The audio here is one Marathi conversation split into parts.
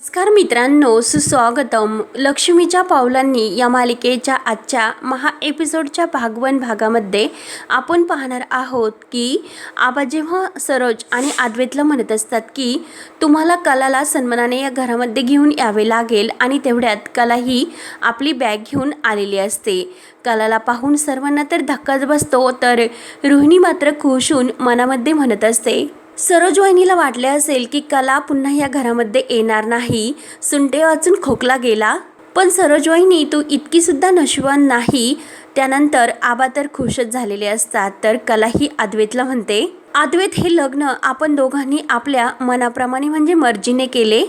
नमस्कार मित्रांनो सुस्वागतम. लक्ष्मीच्या पावलांनी या मालिकेच्या आजच्या महा एपिसोडच्या भागवन भागामध्ये आपण पाहणार आहोत की आबा जेव्हा सरोज आणि आद्वेतला म्हणत असतात की तुम्हाला कलाला सन्मानाने या घरामध्ये घेऊन यावे लागेल आणि तेवढ्यात कला ही आपली बॅग घेऊन आलेली असते. कलाला पाहून सर्वांना तर धक्काच बसतो तर रोहिणी मात्र खुश होऊन मनामध्ये म्हणत असते सरोज वहिनीला वाटले असेल की कला पुन्हा या घरामध्ये येणार नाही. सुंटे वाचून खोकला गेला. पण सरोज वहिनी तू इतकीसुद्धा नशिबान नाही. त्यानंतर आबा तर खुशच झालेले असतात. तर कला ही अद्वैतला म्हणते अद्वैत हे लग्न आपण दोघांनी आपल्या मनाप्रमाणे म्हणजे मर्जीने केले.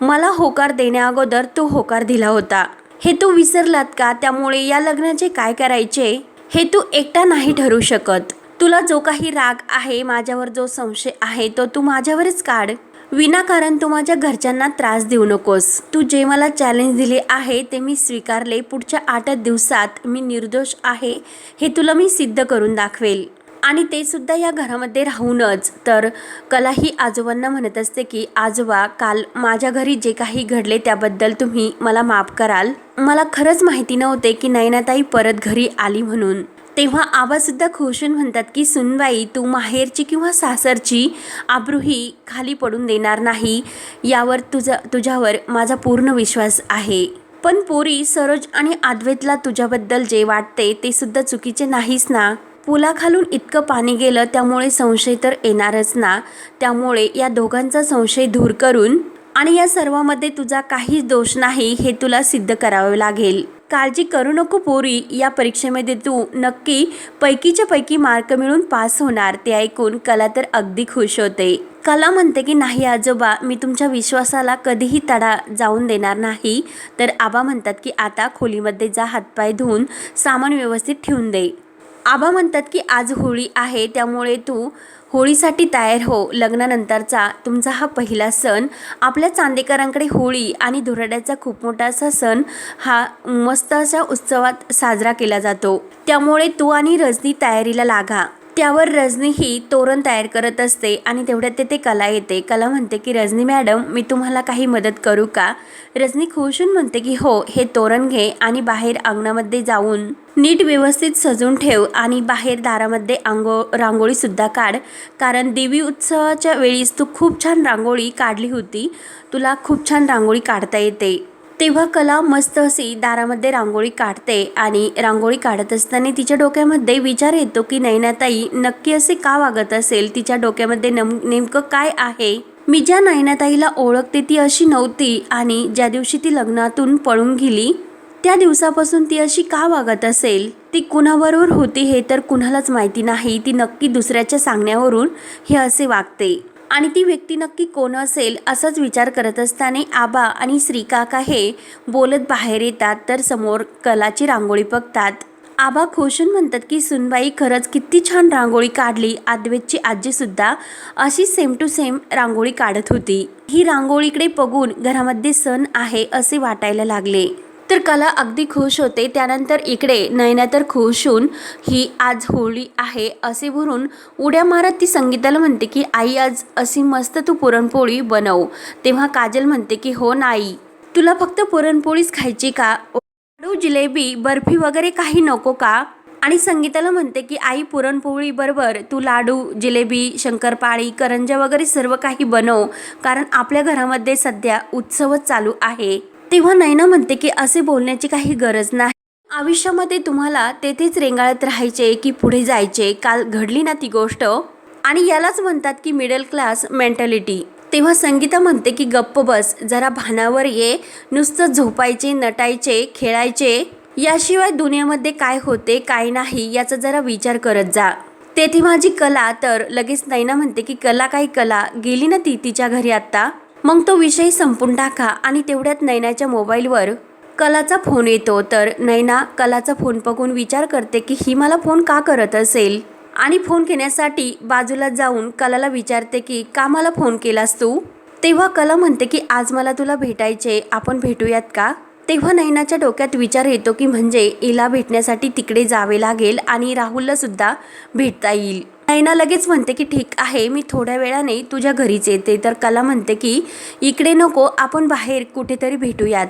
मला होकार देण्याअगोदर तो होकार दिला होता. हे तू विसरलात का? त्यामुळे या लग्नाचे काय करायचे? हे तू एकटा नाही ठरू शकत. तुला जो काही राग आहे माझ्यावर जो संशय आहे तो तू माझ्यावरच काढ. विनाकारण तू माझ्या घरच्यांना त्रास देऊ नकोस. तू जे मला चॅलेंज दिले आहे ते मी स्वीकारले. पुढच्या आठ दिवसात मी निर्दोष आहे हे तुला मी सिद्ध करून दाखवेल. आणि ते सुद्धा या घरामध्ये राहूनच. तर कला ही आजोबांना म्हणत असते की आजोबा काल माझ्या घरी जे काही घडले त्याबद्दल तुम्ही मला माफ कराल. मला खरंच माहिती नव्हते की नयनाताई परत घरी आली म्हणून. तेव्हा आबासुद्धा खुशून म्हणतात की सुनबाई तू माहेरची किंवा सासरची आब्रूही खाली पडून देणार नाही. यावर तुझा तुझ्यावर माझा पूर्ण विश्वास आहे. पण पोरी सरोज आणि आद्वेतला तुझ्याबद्दल जे वाटते ते सुद्धा चुकीचे नाहीच ना. पुलाखालून इतकं पाणी गेलं त्यामुळे संशय तर येणारच ना. त्यामुळे या दोघांचा संशय दूर करून आणि या सर्वामध्ये तुझा काहीच दोष नाही हे तुला सिद्ध करावं लागेल. काळजी करू नको पोरी. या परीक्षेमध्ये तू नक्की पैकीच्या पैकी मार्क मिळून पास होणार. ते ऐकून कला तर अगदी खुश होते. कला म्हणते की नाही आजोबा मी तुमच्या विश्वासाला कधीही तडा जाऊन देणार नाही तर आबा म्हणतात की आता खोलीमध्ये जा हातपाय धुवून सामान व्यवस्थित ठेवून दे. आबा म्हणतात की आज होळी आहे त्यामुळे तू होळीसाठी तयार हो. लग्नानंतरचा तुमचा हा पहिला सण. आपल्या चांदेकरांकडे होळी आणि धुराड्याचा खूप मोठा असा सण हा मस्त अशा उत्सवात साजरा केला जातो. त्यामुळे तू आणि रजनी तयारीला लागा. त्यावर रजनी ही तोरण तयार करत असते आणि तेवढ्यात ते ते कला येते. कला म्हणते की रजनी मॅडम मी तुम्हाला काही मदत करू का? रजनी खुशून म्हणते की हो हे तोरण घे आणि बाहेर अंगणामध्ये जाऊन नीट व्यवस्थित सजून ठेव आणि बाहेर दारामध्ये आंगो रांगोळीसुद्धा काढ. कारण देवी उत्सवाच्या वेळीस तू खूप छान रांगोळी काढली होती. तुला खूप छान रांगोळी काढता येते. तेव्हा कला मस्त अशी दारामध्ये रांगोळी काढते आणि रांगोळी काढत असताना तिच्या डोक्यामध्ये विचार येतो की नैनाताई नक्की असे का वागत असेल? तिच्या डोक्यामध्ये नम नेमकं काय आहे? मी ज्या नैनाताईला ओळखते ती अशी नव्हती आणि ज्या दिवशी ती लग्नातून पळून गेली त्या दिवसापासून ती अशी का वागत असेल? ती कुणाबरोबर होती हे तर कुणालाच माहिती नाही. ती नक्की दुसऱ्याच्या सांगण्यावरून हे असे वागते. आणि ती व्यक्ती नक्की कोण असेल असाच विचार करत असताना आबा आणि श्रीकाका हे बोलत बाहेर येतात तर समोर कलाची रांगोळी बघतात. आबा खोशून म्हणतात की सुनबाई खरंच किती छान रांगोळी काढली. आद्वेतची आजीसुद्धा अशी सेम टू सेम रांगोळी काढत होती. ही रांगोळीकडे बघून घरामध्ये सण आहे असे वाटायला लागले. तर कला अगदी खुश होते. त्यानंतर इकडे नयना तर खुश होऊन ही आज होळी आहे असे भरून उड्या मारत ती संगीताला म्हणते की आई आज अशी मस्त तू पुरणपोळी बनव. तेव्हा काजल म्हणते की हो नाही तुला फक्त पुरणपोळीच खायची का? लाडू जिलेबी बर्फी वगैरे काही नको का? आणि संगीताला म्हणते की आई पुरणपोळी बरोबर. तू लाडू जिलेबी शंकरपाळी करंजा वगैरे सर्व काही बनव. कारण आपल्या घरामध्ये सध्या उत्सवच चालू आहे. तेव्हा नैना म्हणते की असे बोलण्याची काही गरज नाही. आयुष्यामध्ये तुम्हाला तेथेच रेंगाळत राहायचे की पुढे जायचे काल घडली ना ती गोष्ट? आणि यालाच म्हणतात की मिडल क्लास मेंटॅलिटी तेव्हा संगीता म्हणते की गप्प बस जरा भानावर ये नुसतं झोपायचे नटायचे खेळायचे. याशिवाय दुनियामध्ये काय होते काय नाही याचा जरा विचार करत जा. तेथे माझी कला तर लगेच नैना म्हणते की कला काही कला? गेली ना ती तिच्या घरी आत्ता? मग तो विषय संपून टाका आणि तेवढ्यात नैनाच्या मोबाईलवर कलाचा फोन येतो. तर नैना कलाचा फोन बघून विचार करते की ही मला फोन का करत असेल? आणि फोन घेण्यासाठी बाजूला जाऊन कलाला विचारते की का मला फोन केलास तू? तेव्हा कला म्हणते की आज मला तुला भेटायचे आपण भेटूयात का? तेव्हा नैनाच्या डोक्यात विचार येतो की म्हणजे इला भेटण्यासाठी तिकडे जावे लागेल आणि राहुलला सुद्धा भेटता येईल. नैना लगेच म्हणते की ठीक आहे मी थोड्या वेळाने तुझ्या घरीच येते. तर कला म्हणते की इकडे नको आपण बाहेर कुठेतरी भेटूयात.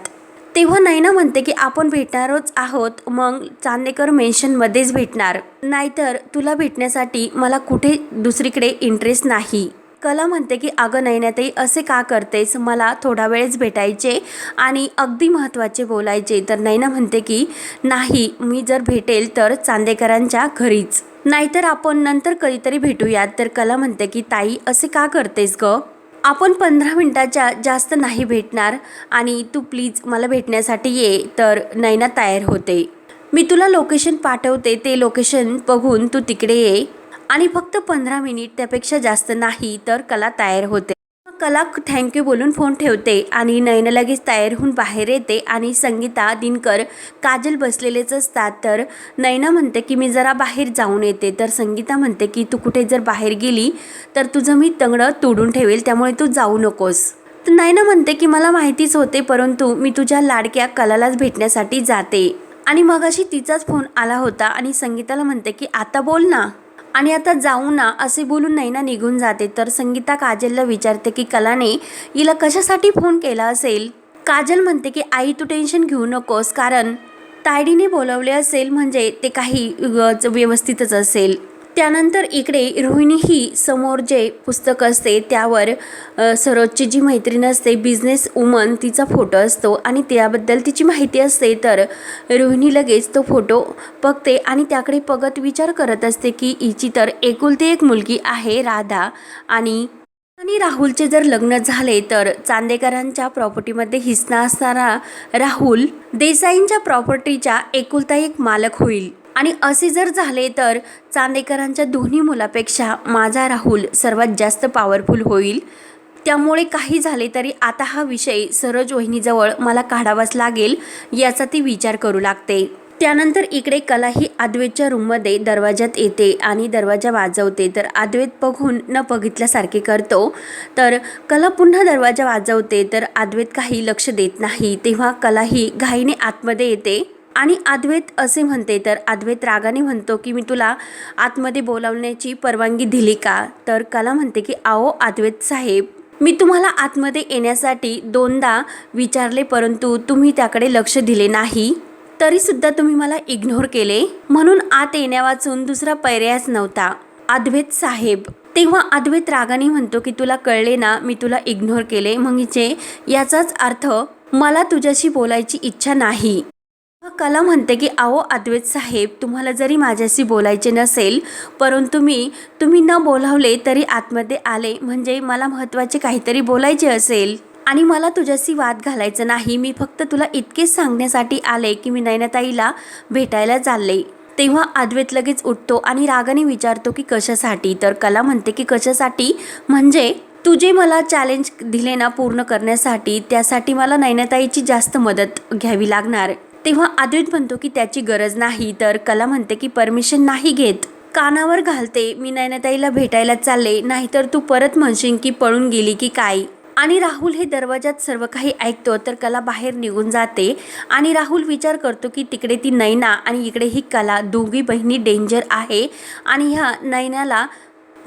तेव्हा नैना म्हणते की आपण भेटणारच आहोत मग चांदेकर मेन्शनमध्येच भेटणार. नाहीतर तुला भेटण्यासाठी मला कुठे दुसरीकडे इंटरेस्ट नाही. कला म्हणते की अगं नैनाताई असे का करतेस? मला थोडा वेळच भेटायचे आणि अगदी महत्त्वाचे बोलायचे. तर नैना म्हणते की नाही मी जर भेटेल तर चांदेकरांच्या घरीच. नाहीतर आपण नंतर कधीतरी भेटूयात. तर कला म्हणते की ताई असे का करतेस ग? आपण पंधरा मिनिटाच्या जास्त नाही भेटणार आणि तू प्लीज मला भेटण्यासाठी ये. तर नैना तयार होते. मी तुला लोकेशन पाठवते. ते लोकेशन बघून तू तिकडे ये. आणि फक्त पंधरा मिनिट त्यापेक्षा जास्त नाही तर कला तयार होते. कला थँक्यू बोलून फोन ठेवते आणि नयना लगेच तयार होऊन बाहेर येते आणि संगीता दिनकर काजल बसलेलेच असतात. तर नयना म्हणते की मी जरा बाहेर जाऊन येते. तर संगीता म्हणते की तू कुठे जर बाहेर गेली तर तुझं मी तंगडं तोडून ठेवेल त्यामुळे तू जाऊ नकोस. तर नयना म्हणते की मला माहितीच होते परंतु मी तुझ्या लाडक्या कलालाच भेटण्यासाठी जाते. आणि मगाशी तिचाच फोन आला होता आणि संगीताला म्हणते की आता बोल ना. आणि आता जाऊ ना असे बोलून नैना निघून जाते. तर संगीता काजलला विचारते की कलाने हिला कशासाठी फोन केला असेल? काजल म्हणते की आई तू टेन्शन घेऊ नकोस कारण तायडीने बोलवले असेल म्हणजे ते काही व्यवस्थितच असेल. त्यानंतर इकडे रोहिणी ही समोर जे पुस्तक असते त्यावर सरोजची जी मैत्रीण असते बिझनेस वुमन तिचा फोटो असतो. आणि त्याबद्दल तिची माहिती असते तर रोहिणी लगेच तो फोटो बघते आणि त्याकडे बघत विचार करत असते की हिची तर एकुलती एक मुलगी आहे राधा. आणि आणि राहुलचे जर लग्न झाले तर चांदेकरांच्या प्रॉपर्टीमध्ये हिस्सा असणारा राहुल देसाईंच्या प्रॉपर्टीच्या एकुलता एक मालक होईल. आणि असे जर झाले तर चांदेकरांच्या दोन्ही मुलापेक्षा माझा राहुल सर्वात जास्त पॉवरफुल होईल. त्यामुळे काही झाले तरी आता हा विषय सरोज वहिनीजवळ मला काढावाच लागेल याचा ती विचार करू लागते. त्यानंतर इकडे कला ही अद्वैतच्या रूममध्ये दरवाजात येते आणि दरवाजा वाजवते. तर अद्वैत बघून न बघितल्यासारखे करतो. तर कला पुन्हा दरवाजा वाजवते तर अद्वैत काही लक्ष देत नाही. तेव्हा कला ही घाईने आतमध्ये येते. आणि अद्वैत असे म्हणते. तर अद्वैत रागाने म्हणतो की मी तुला आतमध्ये बोलावण्याची परवानगी दिली का? तर कला म्हणते की आओ अद्वैत साहेब मी तुम्हाला आतमध्ये येण्यासाठी दोनदा विचारले परंतु तुम्ही त्याकडे लक्ष दिले नाही. तरीसुद्धा तुम्ही मला इग्नोर केले. म्हणून आत येण्यावाचून दुसरा पर्यायच नव्हता. अद्वैत साहेब तेव्हा अद्वैत रागाने म्हणतो की तुला कळले ना मी तुला इग्नोर केले. म्हणजे याचाच अर्थ मला तुझ्याशी बोलायची इच्छा नाही. कला म्हणते की आहो अद्वैत साहेब तुम्हाला जरी माझ्याशी बोलायचे नसेल परंतु मी तुम्ही न बोलावले तरी आतमध्ये आले म्हणजे मला महत्त्वाचे काहीतरी बोलायचे असेल. आणि मला तुझ्याशी वाद घालायचं नाही. मी फक्त तुला इतकेच सांगण्यासाठी आले की मी नैनाताईला भेटायला चालले. तेव्हा अद्वैत लगेच उठतो आणि रागाने विचारतो की कशासाठी? तर कला म्हणते की कशासाठी? म्हणजे तुझे मला चॅलेंज दिले ना पूर्ण करण्यासाठी त्यासाठी मला नैनाताईची जास्त मदत घ्यावी लागणार. तेव्हा अद्वैत म्हणतो की त्याची गरज नाही. तर कला म्हणते की परमिशन नाही घेत. कानावर घालते मी नयनताईला भेटायला चालले नाहीतर तू परत म्हणशील की पळून गेली की काय? आणि राहुल हे दरवाजात सर्व काही ऐकतो तर कला बाहेर निघून जाते. आणि राहुल विचार करतो की तिकडे ती नैना आणि इकडे ही कला दोघी बहिणी डेंजर आहे. आणि ह्या नैनाला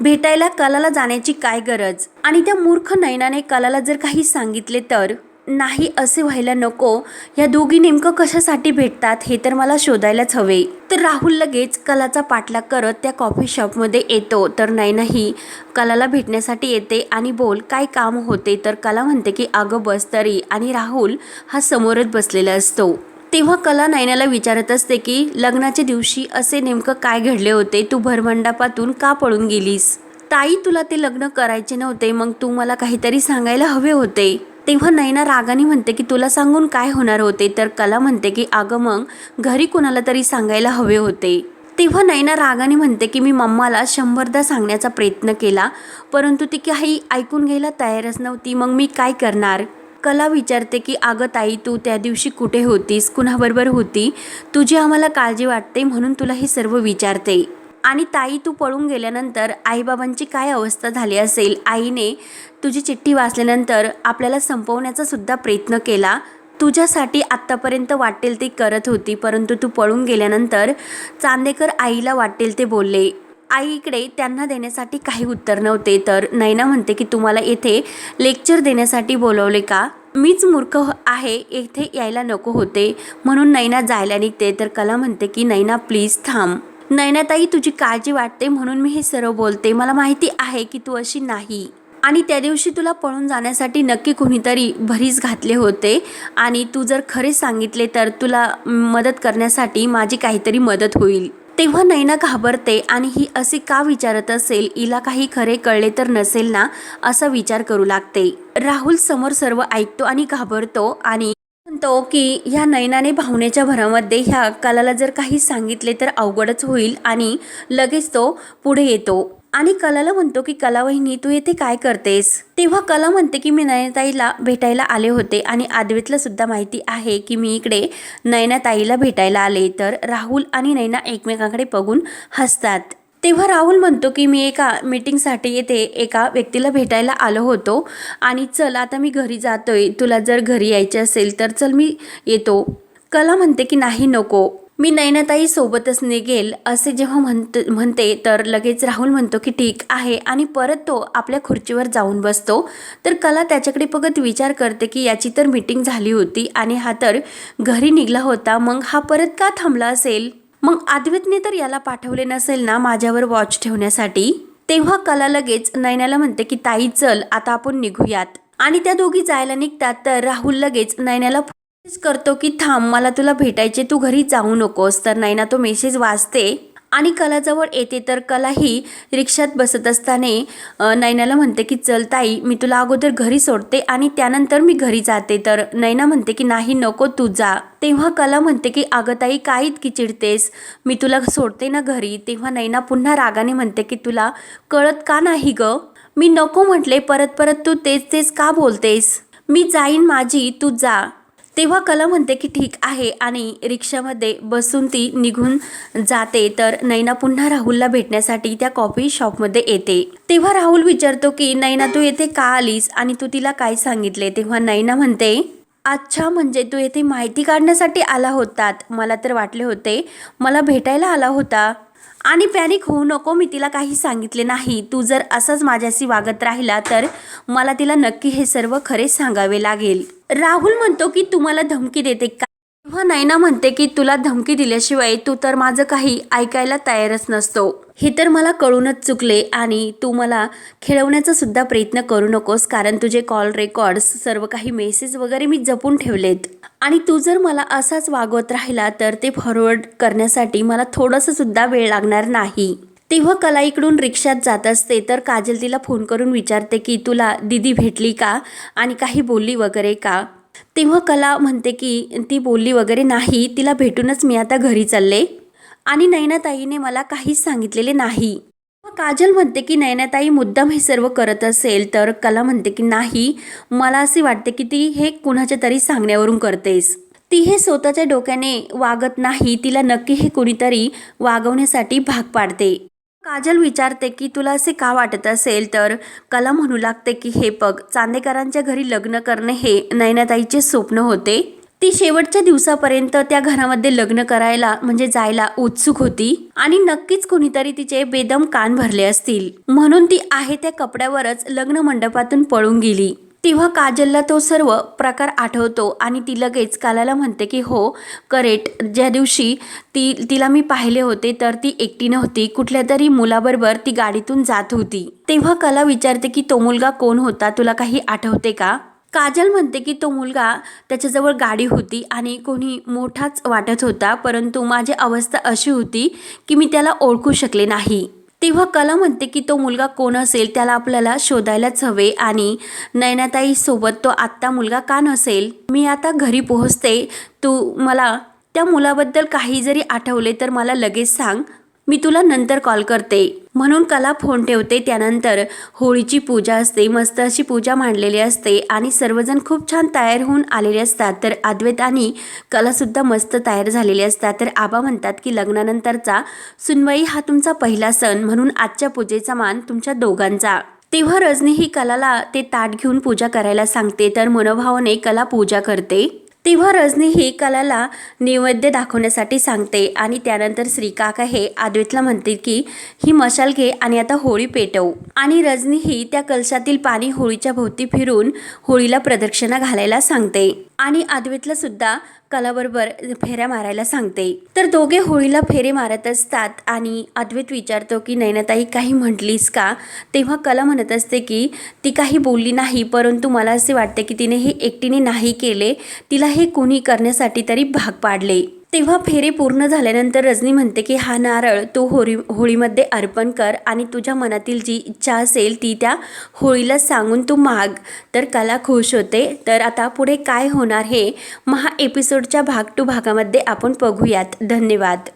भेटायला कलाला जाण्याची काय गरज? आणि त्या मूर्ख नैनाने कलाला जर काही सांगितले तर? नाही असे व्हायला नको. या दोघी नेमकं कशासाठी भेटतात हे तर मला शोधायलाच हवे. तर राहुल लगेच कलाचा पाठलाग करत त्या कॉफी शॉपमध्ये येतो. तर नाही नाही. कलाला भेटण्यासाठी येते आणि बोल काय काम होते? तर कला म्हणते की अगं बस तरी. आणि राहुल हा समोरच बसलेला असतो. तेव्हा कला नैनाला विचारत असते की लग्नाच्या दिवशी असे नेमकं काय घडले होते? तू भरमंडपातून का पळून गेलीस? ताई तुला ते लग्न करायचे नव्हते. मग तू मला काहीतरी सांगायला हवे होते. तेव्हा नैना रागाने म्हणते की तुला सांगून काय होणार होते? तर कला म्हणते की अगं मग घरी कुणाला तरी सांगायला हवे होते. तेव्हा नैना रागाने म्हणते की मी मम्माला शंभरदा सांगण्याचा प्रयत्न केला परंतु ती काही ऐकून घ्यायला तयारच नव्हती. मग मी काय करणार? कला विचारते की अगं ताई तू त्या दिवशी कुठे होतीस? कुणाबरोबर होती? तुझी आम्हाला काळजी वाटते म्हणून तुला हे सर्व विचारते. आणि ताई तू पळून गेल्यानंतर आईबाबांची काय अवस्था झाली असेल? आईने तुझी चिठ्ठी वाचल्यानंतर आपल्याला संपवण्याचा सुद्धा प्रयत्न केला. तुझ्यासाठी आत्तापर्यंत वाटेल ते करत होती परंतु तू पळून गेल्यानंतर चांदेकर आईला वाटेल ते बोलले. आईकडे त्यांना देण्यासाठी काही उत्तर नव्हते तर नैना म्हणते की तुम्हाला येथे लेक्चर देण्यासाठी बोलवले का? मीच मूर्ख आहे येथे यायला नको होते. म्हणून नैना जायला निघते तर कला म्हणते की नैना प्लीज थांब. नैनाताई तुझी काळजी वाटते म्हणून मी हे सर्व बोलते. मला माहिती आहे की तू अशी नाही. आणि त्या दिवशी तुला पळून जाण्यासाठी नक्की कुणीतरी भरीस घातले होते. आणि तू जर खरे सांगितले तर तुला मदत करण्यासाठी माझी काहीतरी मदत होईल. तेव्हा नैना घाबरते आणि ही असे का विचारत असेल? हिला काही खरे कळले तर नसेल ना? असा विचार करू लागते. राहुल समोर सर्व ऐकतो आणि घाबरतो आणि म्हणतो की ह्या नयनाने भावनेच्या भरामध्ये ह्या कलाला जर काही सांगितले तर अवघडच होईल आणि लगेच तो पुढे येतो. आणि कलाला म्हणतो की कला वहिनी तू येथे काय करतेस? तेव्हा कला म्हणते की मी नयनाताईला भेटायला आले होते आणि आद्वेतला सुद्धा माहिती आहे की मी इकडे नयनाताईला भेटायला आले. तर राहुल आणि नयना एकमेकांकडे बघून हसतात. तेव्हा राहुल म्हणतो की मी एका मीटिंगसाठी येथे एका व्यक्तीला भेटायला आलो होतो. आणि चल आता मी घरी जातोय. तुला जर घरी यायचे असेल तर चल मी येतो. कला म्हणते की नाही नको. मी नयनाताई सोबतच निघेल असे जेव्हा म्हणत म्हणते तर लगेच राहुल म्हणतो की ठीक आहे. आणि परत तो आपल्या खुर्चीवर जाऊन बसतो. तर कला त्याच्याकडे बघत विचार करते की याची तर मीटिंग झाली होती. आणि हा तर घरी निघला होता. मग हा परत का थांबला असेल? मग आद्वितने तर याला पाठवले नसेल ना माझ्यावर वॉच ठेवण्यासाठी? तेव्हा कला लगेच नयनाला म्हणते की ताई चल आता आपण निघूयात. आणि त्या दोघी जायला निघतात तर राहुल लगेच नयनाला करतो की थांब मला तुला भेटायचे तू घरी जाऊ नकोस. तर नैना तो मेसेज वाचते आणि कलाजवळ येते तर कला ही रिक्षात बसत असताना नैनाला म्हणते की चल ताई मी तुला अगोदर घरी सोडते आणि त्यानंतर मी घरी जाते. तर नैना म्हणते की नाही नको तू जा. तेव्हा कला म्हणते की अगं ताई काय इतकी चिडतेस? मी तुला सोडते ना घरी. तेव्हा नैना पुन्हा रागाने म्हणते की तुला कळत का नाही ग? मी नको म्हटले परत परत तू तेच तेच का बोलतेस? मी जाईन माझी तू जा. तेव्हा कला म्हणते की ठीक आहे. आणि रिक्षामध्ये बसून ती निघून जाते. तर नैना पुन्हा राहुलला भेटण्यासाठी त्या कॉफी शॉपमध्ये येते. तेव्हा राहुल विचारतो की नैना तू येथे का आलीस? आणि तू तिला काय सांगितले? तेव्हा नैना म्हणते अच्छा म्हणजे तू येथे माहिती काढण्यासाठी आला होतात. मला तर वाटले होते मला भेटायला आला होता. आणि पॅनिक होऊ नको मी तिला काही सांगितले नाही. तू जर असंच माझ्याशी वागत राहिला तर मला तिला नक्की हे सर्व खरे सांगावे लागेल. राहुल म्हणतो की तुम्हाला धमकी देते का? तेव्हा नैना म्हणते की तुला धमकी दिल्याशिवाय तू तर माझं काही ऐकायला तयारच नसतो. हे तर मला कळूनच चुकले आणि तू मला खेळवण्याचा सुद्धा प्रयत्न करू नकोस कारण तुझे कॉल रेकॉर्ड्स सर्व काही मेसेज वगैरे मी जपून ठेवलेत. आणि तू जर मला असाच वागवत राहिला तर ते फॉरवर्ड करण्यासाठी मला थोडंसं सुद्धा वेळ लागणार नाही. तेव्हा कला इकडून रिक्षात जात असते तर काजल तिला फोन करून विचारते की तुला दिदी भेटली का? आणि काही बोलली वगैरे का? तेव्हा कला म्हणते की ती बोलली वगैरे नाही तिला भेटूनच मी आता घरी चालले. आणि नयनाताईने मला काहीच सांगितलेले नाही. मग काजल म्हणते की नयनाताई मुद्दाम हे सर्व करत असेल तर कला म्हणते की नाही मला असे वाटते की ती हे कुणाच्या तरी सांगण्यावरून करतेस. ती हे स्वतःच्या डोक्याने वागत नाही तिला नक्की हे कुणीतरी वागवण्यासाठी भाग पाडते. काजल विचारते की तुला असे का वाटत असेल? तर कला म्हणू लागते की हे पग चांदेकरांच्या घरी लग्न करणे हे नयनाताईचे स्वप्न होते. ती शेवटच्या दिवसापर्यंत त्या घरामध्ये लग्न करायला म्हणजे जायला उत्सुक होती आणि नक्कीच कोणीतरी तिचे बेदम कान भरले असतील. म्हणून ती आहे त्या कपड्यावरच लग्न मंडपातून पळून गेली. तेव्हा काजलला तो सर्व प्रकार आठवतो आणि ती लगेच कालाला म्हणते की हो करेक्ट ज्या दिवशी ती तिला मी पाहिले होते तर ती एकटी नव्हती. कुठल्या तरी मुलाबरोबर ती गाडीतून जात होती. तेव्हा कला विचारते की तो मुलगा कोण होता? तुला काही आठवते का? काजल म्हणते की तो मुलगा त्याच्याजवळ गाडी होती आणि कोणी मोठाच वाटत होता परंतु माझी अवस्था अशी होती की मी त्याला ओळखू शकले नाही. तेव्हा कला म्हणते की तो मुलगा कोण असेल त्याला आपल्याला शोधायलाच हवे आणि नैनाताईसोबत तो आत्ता मुलगा का नसेल? मी आता घरी पोहोचते. तू मला त्या मुलाबद्दल काही जरी आठवले तर मला लगेच सांग. मी तुला नंतर कॉल करते. म्हणून कला फोन ठेवते त्यानंतर होळीची पूजा असते मस्त अशी पूजा मांडलेली असते आणि सर्वजण खूप छान तयार होऊन आलेले असतात. तर अद्वैत आणि कलासुद्धा मस्त तयार झालेले असतात. तर आबा म्हणतात की लग्नानंतरचा सुनवाई हा तुमचा पहिला सण म्हणून आजच्या पूजेचा मान तुमच्या दोघांचा. तेव्हा रजनी ही कलाला ते ताट घेऊन पूजा करायला सांगते. तर मनोभावाने कला पूजा करते. तेव्हा रजनी ही कलाला नैवेद्य दाखवण्यासाठी सांगते आणि त्यानंतर श्रीकाका हे आद्वैतला म्हणते की ही मशाल घे आणि आता होळी पेटवू. आणि रजनी ही त्या कलशातील पाणी होळीच्या भोवती फिरून होळीला प्रदक्षिणा घालायला सांगते. आणि आद्वैतला सुद्धा कलाबरोबर फेऱ्या मारायला सांगते. तर दोघे होळीला फेरे मारत असतात आणि अद्वैत विचारतो की नैनाताई काही म्हटलीस का? तेव्हा कला म्हणत असते की ती काही बोलली नाही परंतु मला असे वाटते की तिने हे एकटीने नाही केले. तिला हे कोणी करण्यासाठी तरी भाग पाडले. तेव्हा फेरी पूर्ण झाल्यानंतर रजनी म्हणते की हा नारळ तू होळी होळीमध्ये अर्पण कर आणि तुझ्या मनातील जी इच्छा असेल ती त्या होळीला सांगून तू माग. तर कला खुश होते. तर आता पुढे काय होणार हे महा एपिसोडच्या भाग टू भागामध्ये आपण बघूयात. धन्यवाद.